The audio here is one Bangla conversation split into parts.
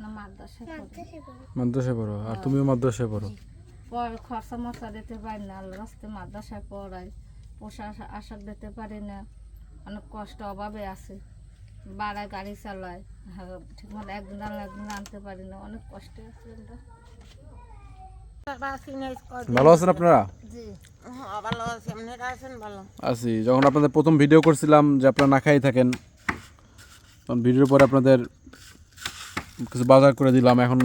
না মাদ্রাসায় পড়ি। আর তুমিও মাদ্রাসায় পড়ো? খরচা মরচা দিতে পারি না আল্লাহ রাস্তে মাদ্রাসায় পড়াই। পোষা আশাক দিতে পারি না। অনেক কষ্ট অভাবে আছে। বাড়ায় গাড়ি চালায়। হ্যাঁ, ঠিকমতো একদিন আনলে একদিন আনতে পারি না। অনেক কষ্টে আছে আমরা। ভালো আছেন আপনারা? হ্যাঁ, ভালো আছি। আপনারা আছেন? ভালো। আছি। যখন আপনাদের প্রথম ভিডিও করছিলাম যে আপনারা না খাই থাকেন তখন ভিডিওর পরে আপনাদের কিছু বাজার করে দিলাম। এখন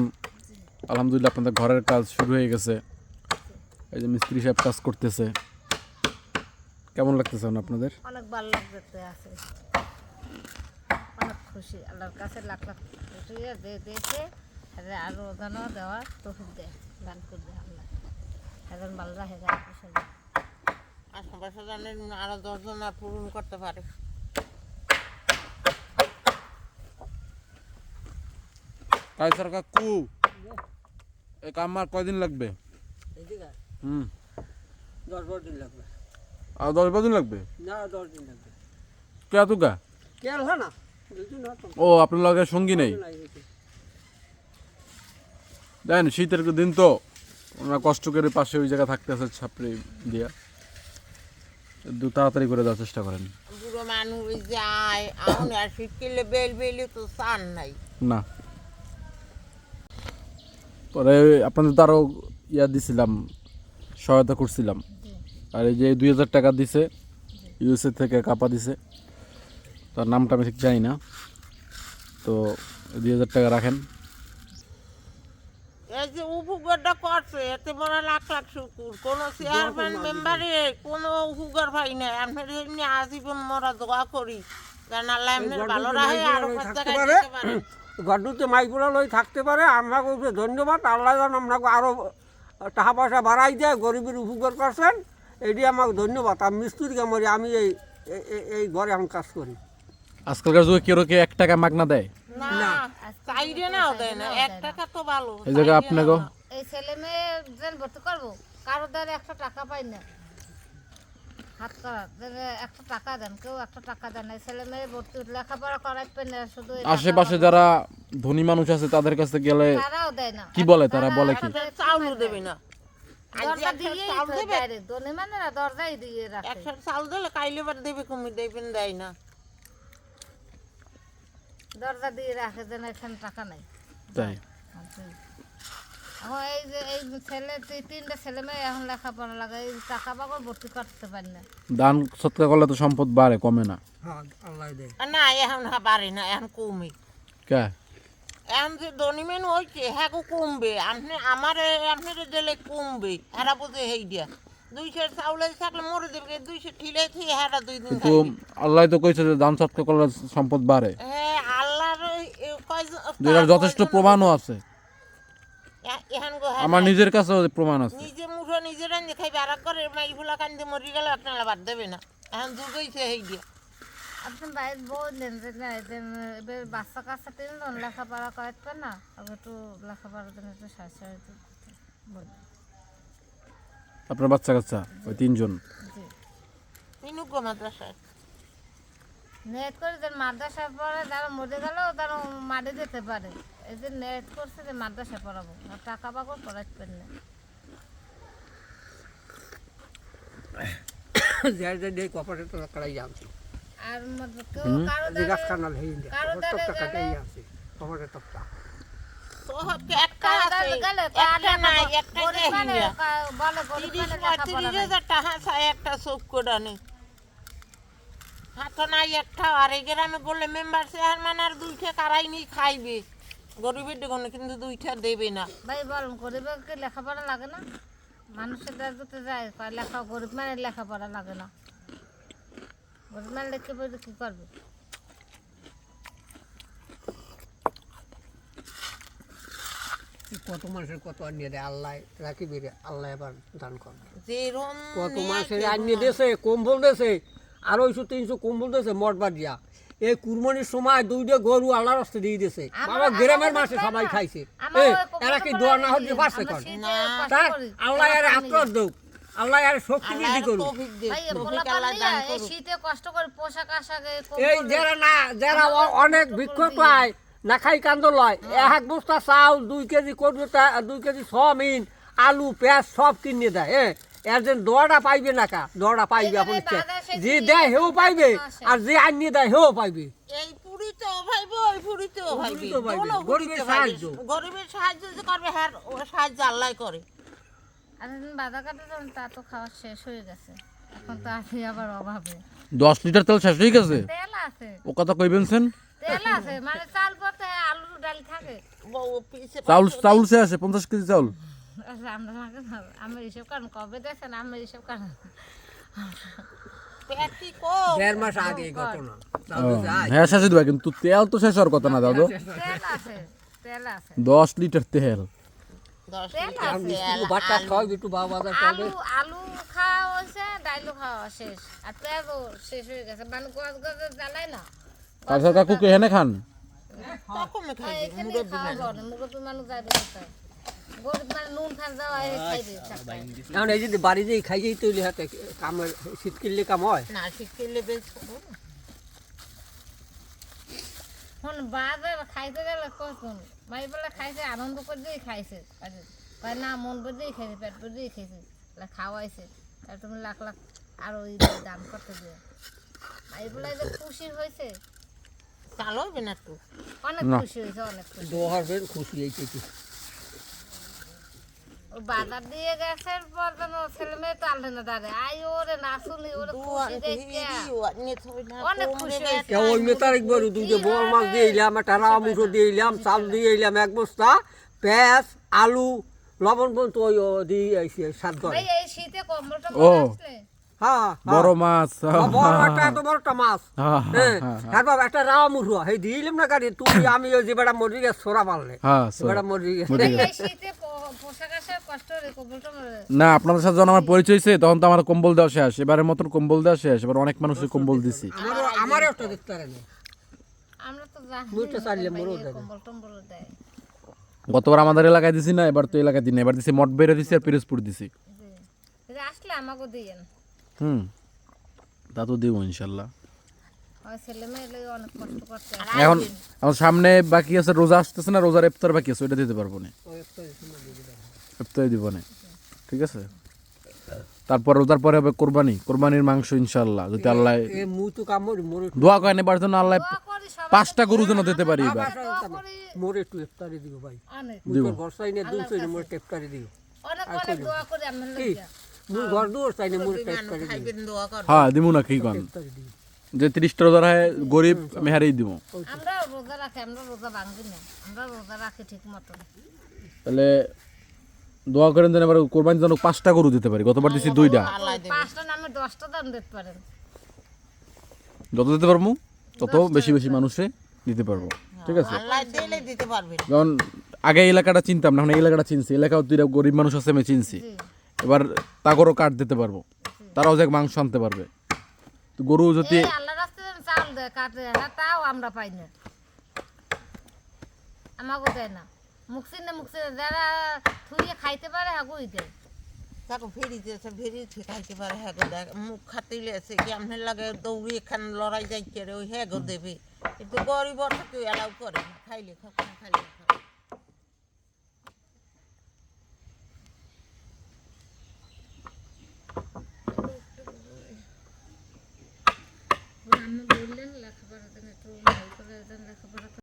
আলহামদুলিল্লাহ আপনাদের ঘরের কাজ শুরু হয়ে গেছে। এই যে মিস্ত্রি সাহেব কাজ করতেছে। কেমন লাগতেছে আপনাদের? অনেক ভালো লাগতে আছে। অনেক খুশি। আল্লাহর কাছে লাখ লাখ খুশি দিয়ে দিয়েছে আরও যেন দেওয়ার তফিক দেয় দান করে দেয় আল্লাহ। এখন ভালো রাখে দিয়ে। আশেপাশে জানেন আরও দশজন আর পূরণ করতে পারে। স্যার কাকু এই কাম আর কয়দিন লাগবে? হুম। দশ বারো দিন লাগবে। আর দশ বারো দিন লাগবে? না দশ দিন লাগবে। কে তুকা? কে না? ও আপনার লগে সঙ্গী নেই? জানেন শীতের দিন তো। ওনারা কষ্ট করে পাশে ওই জায়গা থাকতেছে ছাপড়ি দিয়া। একটু তাড়াতাড়ি করে দেওয়ার চেষ্টা করেন। বুড়ো মানুষ যায় আউন আর শীত কিনলে বেল বেলি তো চান নাই। না। পরে আপনাদের তো আরও ইয়া দিছিলাম সহায়তা করছিলাম। আর এই যে দুই হাজার টাকা দিছে ইউএসএ থেকে কাপা দিছে। তার নামটা আমি ঠিক জানি না। তো দুই হাজার টাকা রাখেন। এই যে উপকারটা করছে এতে বড় লাখ লাখ শুকুর। কোন চেয়ারম্যান মেম্বারে কোনো উপকার পাই না। আপনার এমনি আজীবন মরা দোয়া করি। আল্লাহ ভালো রাখে আরও জায়গায় গড্ডুতে মাইকুলা লই থাকতে পারে আমরা বলছি ধন্যবাদ আল্লাহ যেন আপনাকে আরও টাকা পয়সা বাড়াই দেয় গরিবের উপকার করছেন এটি আমাকে ধন্যবাদ। আমি মিস্ত্রি কামড়ি আমি এই এই- ঘরে আমি কাজ করি। আজকালকার যুগে কেউ কে এক টাকা মাগনা দেয়? না চাইরে দেয় না এক টাকা তো ভালো। এই আপনাকে? এই ছেলে মেয়ে ভর্তি করব কারও দ্বারা একটা টাকা পাই না। হাত করা একটা টাকা দেন কেউ একটা টাকা দেন না ছেলে মেয়ে ভর্তি লেখাপড়া করাইবে না শুধু আশেপাশে যারা ধনী মানুষ আছে তাদের কাছে গেলে তারাও দেয় না। কি বলে তারা বলে কি? দেবে না। দরজা চাউল দেবে। ধনী মানে না দরজাই দিয়ে রাখে। একটা চাউল দিলে কাইলে বার দেবে কমি দেবেন দেয় না। দরজা দিয়ে রাখে যেন এখানে টাকা নাই। তাই। এই যে এই ছেলে তিন- তিনটা ছেলে মেয়ে এখন লেখাপড়া লাগে এই টাকা পাগল ভর্তি করতে পারি না। দান সৎকার করলে তো সম্পদ বাড়ে কমে না। হ্যাঁ আল্লাহ দেয়। আর না এখন বাড়ে না এখন কমে। কে? এখন যে ধনী মেন হয়েছে হ্যাঁ কমবে। আপনি আমার আপনার দিলে কমবে। হেরা বুঝে হেই দিয়া। দুইশো চাউলে থাকলে মরে দেবে দুইশো ঠিলে থেকে হেরা দুই দিন কিন্তু আল্লাহ তো কইছে যে দান সৎকার করলে সম্পদ বাড়ে। হ্যাঁ আল্লাহর এ কয়জন যথেষ্ট প্রমাণও আছে। হ্যাঁ আমার নিজের কাছেও প্রমাণ আছে। নিজে মুঠো নিজে রান্ধে খাইবে আর করে মাই ফুলা কান্দে মরি গেলে আপনারা বাদ দেবে না। এখন যুগ হয়েছে হেই দিয়া আপনি বাইরে বললেন যে না যে এবার বাচ্চা কাচ্চা তিনজন লেখাপড়া করাতে পারে না আবার একটু লেখাপড়ার জন্য একটু বলুন। আপনার বাচ্চা কাচ্চা ওই তিনজন? জি। তিনুক গো মাদ্রাসায়। নেট করে যে মাদ্রাসায় পড়ে যারা মরে গেলেও তারা মারি যেতে পারে। এই যে নেট করছে যে মাদ্রাসায় পড়াবো। আর টাকা পাবো পড়াতে পারি না দেয় কপাটে তো যাচ্ছে আর মত- কেউ কারও যে গাছ কানাল যায় কারও দ্বারা কাটাই যাচ্ছে কপাটে তক্তা একটা। আর নাই চোখ হাত একটা আর এই গ্রামে বললে মেম্বার চেয়ারম্যান আর দুইটা কারাই নি খাইবে। গরিবের দেখুন কিন্তু দুইটা দেবে না। ভাই বলুন গরিবের কি লেখাপড়া লাগে না। মানুষের দাঁড়াতে যায় লেখা গরিব মানে লেখাপড়া লাগে না। গরিব মানে লিখে পড়ে কি করবে? কত মানুষের কত আনিয়ে দেয় আল্লাহ রাখিবে রে আল্লাহ এবার দান করবে। যে রম কত মাসের আনিয়ে দেছে কম্বল দেছে আড়াইশো তিনশো কম্বল দেছে মঠবার দিয়া এই কুরবানির সময় দুইটা গরু আল্লাহ রাস্তা দিয়ে দিয়েছে। বাবা গ্রামের মাসে সবাই খাইছে। এরা কি দোয়া না। হতে পারছে কর তার আল্লাহ আর আত্মর দেউ আল্লাহ আর শক্তি বৃদ্ধি করুক। দে শীতে কষ্ট করে পোশাক আশাক এই যারা না যারা অনেক ভিক্ষুক পায় না খাই কান্দ লয় এক বস্তা চাউল দুই কেজি কটুটা দুই কেজি সমিন আলু পেঁয়াজ সব কিনে দেয় হ্যাঁ এর যেন দোয়াটা পাইবে না কা? দোয়াটা পাইবে আপনি যে দেয় হেও পাইবে আর যে আনিয়ে দেয় হেও পাইবে। এই পুরিতেও ভাইবে ওই পুরিতেও ভাইবে পুরিতেও ভাইবে। গরিবের সাহায্য। গরিবের সাহায্য যে করবে হ্যাঁ সাহায্য আল্লাহ করে। আর বাধা কাটে যখন তা তো খাওয়া শেষ হয়ে গেছে। এখন তো আমি আবার অভাবে। দশ লিটার তেল শেষ হয়ে গেছে? তেল আছে। ও কথা কইবেন সেন তেল আছে মানে চাল পথে আলু ডাল থাকে। চাউল চাউল সে আছে পঞ্চাশ কেজি চাউল। আচ্ছা, আমরা আমি এইসব কারণ কবে দেখছেন আমি এইসব কারণ দেড় মাস আগে এই ঘটনা। হ্যাঁ শেষ দেবে কিন্তু তেল তো শেষ হওয়ার কথা না দাদু। আছে তেল আছে দশ লিটার তেল। দশ তেল লিটার আছে তেল, বাচ্চা আলু। খাওয়াই একটু বাবা বাজার আলু আলু খাওয়া হয়েছে ডাইলও খাওয়া শেষ। আর পেঁয়াজও শেষ হয়ে গেছে। মানে গছ গছে জ্বালাই না। কাকা কাকু কে হেনে খান? তখন মুরব্বী মানুষ। যাবে এখন এই যদি বাড়ি যেই খাই যেই তৈরি হাতে কামের শীত কিনলে কাম হয়? না শিখলে বেশ করব না। হন বাজে খাইতে গেলে কখন মাই বলে খাইছে আনন্দ করে দিয়েই খাইছে। কয় না মন বুঝেই খাইছে পেট বুঝেই খাইছে। বলে খাওয়াইছে। আর তুমি লাখ লাখ আর ওই দান করতে দিয়ে। মাই বলে যে খুশি হয়েছে চাল না তো? অনেক খুশি হয়েছে অনেক খুশি। দোহার খুশি ও বাজার দিয়ে গেছে পর যেন ছেলে মেয়ে না দাঁড়ে আই ওরে না শুনি ওরে খুশি অনেক খুশি তারিখ বড় মাছ দিয়ে এলাম একটা রাম দিয়ে এলাম চাল দিয়ে এলাম এক বস্তা পেঁয়াজ আলু লবণ পর্যন্ত ওই দিয়ে আইসি সাত ঘর এই শীতে কম্বল ও। টম্বল আসলে? হ্যাঁ বড় মাছ। হ্যাঁ, বড় একটা এত বড় মাছ। হ্যাঁ, তারপর একটা দিলাম না গাড়ি তুই আমি ওই যে বেটা মরি গেছে সোরা পারলে হ্যাঁ বেটা মরি গেছে না আপনাদের সাথে যখন আমার পরিচয় হয়েছে তখন তো আমার কম্বল দেওয়া শেষ। এবারের মতন কম্বল দেওয়া শেষ। এবার অনেক মানুষের কম্বল দিছি। আমারও আমারও একটা দেখতে আমরা তো জানি মুইটা চাইলে না, মোরও ভাই, দেবে। কম্বল টম্বল দেয়। গতবার আমাদের এলাকায় দিছি না এবার তো এলাকায় দিই না। এবার দিছি মঠ বেড়ে দিছি আর পিরোজপুর দিছি। আসলে আমাকে দিয়েন। হুম। তা তো দিব ইনশাল্লাহ। এখন আমার সামনে বাকি আছে রোজা আসতেছে না রোজার ইফতার বাকি আছে ওইটা দিতে পারব না। ইফতার দিব না। ঠিক আছে? তারপর রোজার পরে হবে কোরবানি। কোরবানির মাংস ইনশাল্লাহ যদি আল্লাহ এ মুই তো কাম মরি মোরে দোয়া করেন এবার যেন আল্লাহ পাঁচটা গরু যেন দিতে পারি এবার। মোরে একটু ইফতারি দিও ভাই। চাই না মোরে ইফতারি কর হ্যাঁ দিব না কি কন? যে তিরিশটা হয় গরিব দিব আমরা রোজা রাখি আমরা রোজা ভাঙি না আমরা রোজা রাখি ঠিক মতন। তাহলে দোয়া করেন যেন এবার কোরবানি যেন পাঁচটা গরু দিতে পারি। গতবার দিছি দুইটা। পাঁচটা নামে দশটা দাম দিতে পারেন যত দিতে পারব তত বেশি বেশি মানুষে দিতে পারব। ঠিক আছে? আল্লাহ দিলে দিতে পারবেন যেমন আগে এলাকাটা চিনতাম না এখন এলাকাটা চিনছি। এলাকাও দুইটা গরিব মানুষ আছে আমি চিনছি। এবার তাগরও কাঠ দিতে পারব। তারাও যে মাংস আনতে পারবে। তো গরু যদি চাল দেয় কাটে তাও আমরা পাই না। আমাকে দেয় না। মুখসিন্দে মুখসিন্দে যারা থুয়ে খাইতে পারে হাগুই দেয় তাকে ফেরিতে আছে ফেরি খাইতে পারে হাগু দেখ মুখ খাতিলে আছে কি আমনে লাগে দৌড়ি এখান লড়াই যাইতে রে ওই হ্যাঁ দেবে। কিন্তু গরিব কেউ অ্যালাউ করে খাইলে খাও খাইলে খাও আমি বললেন লেখাপড়া লেখাপড়া